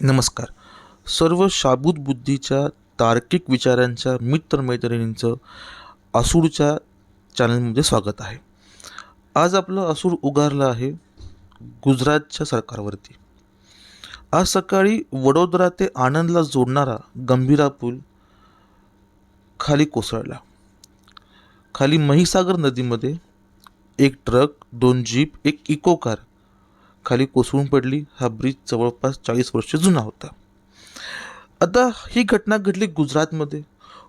नमस्कार. सर्व शाबूत बुद्धीच्या तार्किक विचारांच्या मित्रमैत्रिणींचं असूडच्या चॅनलमध्ये स्वागत आहे. आज आपलं असूड उगारलं आहे गुजरातच्या सरकारवरती. आज सकाळी वडोदरा ते आनंदला जोडणारा गंभीरा पूल खाली कोसळला. खाली महिसागर नदीमध्ये एक ट्रक दोन जीप एक इको कार खाली कोसळून पडली. हा ब्रिज जवळपास चाळीस वर्ष जुना होता. आता ही घटना घडली गुजरातमध्ये.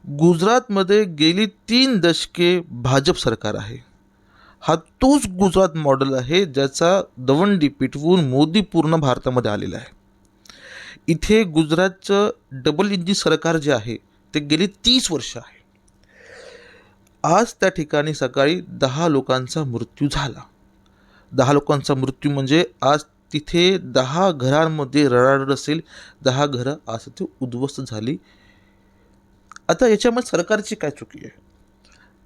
गुजरातमध्ये गेली तीन दशके भाजप सरकार आहे. हा तोच गुजरात मॉडेल आहे ज्याचा दवंडी पिटवून मोदी पूर्ण भारतामध्ये आलेला आहे. इथे गुजरातचं डबल इंजिन सरकार जे आहे ते गेली तीस वर्ष आहे. आज त्या ठिकाणी सकाळी दहा लोकांचा मृत्यू झाला. दहा लोकांचा मृत्यू म्हणजे आज तिथे दहा घरांमध्ये रडारड असेल दहा घरं आज तिथे उद्ध्वस्त झाली. आता याच्यामध्ये सरकारची काय चुकी आहे?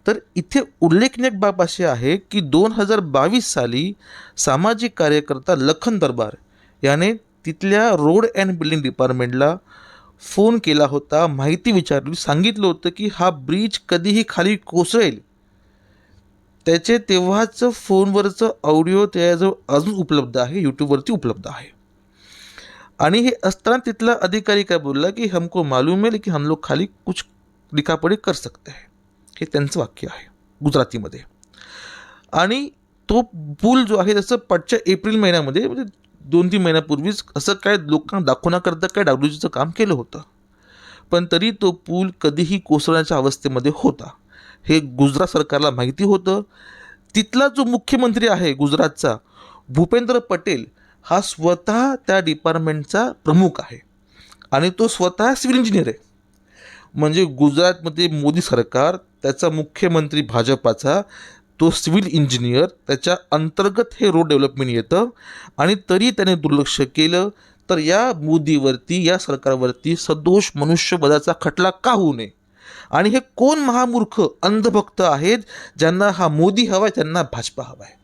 तर इथे उल्लेखनीय बाब अशी आहे की दोन हजार बावीस साली सामाजिक कार्यकर्ता लखन दरबार याने तिथल्या रोड अँड बिल्डिंग डिपार्टमेंटला फोन केला होता माहिती विचारली सांगितलं होतं की हा ब्रिज कधीही खाली कोसळेल. त्याचे तेव्हाचं फोनवरचं ऑडिओ त्याजवळ अजून उपलब्ध आहे यूट्यूबवरती उपलब्ध आहे. आणि हे असताना तिथला अधिकारी काय बोलला की हमको मालूम है लेकिन हम लोग खाली कुछ लिखापडी कर सकते हैं. हे त्यांचं वाक्य आहे गुजरातीमध्ये. आणि तो पूल जो आहे जसं पाठच्या एप्रिल महिन्यामध्ये म्हणजे दोन तीन महिन्यापूर्वीच असं काय लोकांना दाखवण्याकरता काय डाब्ल्यूजीचं काम केलं होतं. पण तरी तो पूल कधीही कोसळण्याच्या अवस्थेमध्ये होता. हे गुजरात सरकारला माहिती होतं. तिथला जो मुख्यमंत्री आहे गुजरातचा भूपेंद्र पटेल हा स्वतः त्या डिपार्टमेंटचा प्रमुख आहे. आणि तो स्वतः सिव्हिल इंजिनियर आहे. म्हणजे गुजरातमध्ये मोदी सरकार त्याचा मुख्यमंत्री भाजपाचा तो सिव्हिल इंजिनियर त्याच्या अंतर्गत हे रोड डेव्हलपमेंट येतं. आणि तरी त्याने दुर्लक्ष केलं तर या मोदीवरती या सरकारवरती सदोष मनुष्यबदाचा खटला का होऊ नये? आणि हे कोण महामूर्ख अंधभक्त आहेत ज्यांना हा मोदी हवा आहे त्यांना भाजपा हवा आहे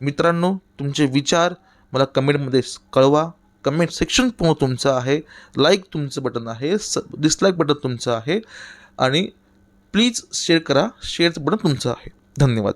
मित्रांनो तुमचे विचार मला कमेंटमध्ये कळवा. कमेंट सेक्शन पूर्ण तुमचं आहे. लाईक तुमचं बटन आहे. स डिसलाईक बटन तुमचं आहे. आणि प्लीज शेअर करा. शेअरचं बटन तुमचं आहे. धन्यवाद.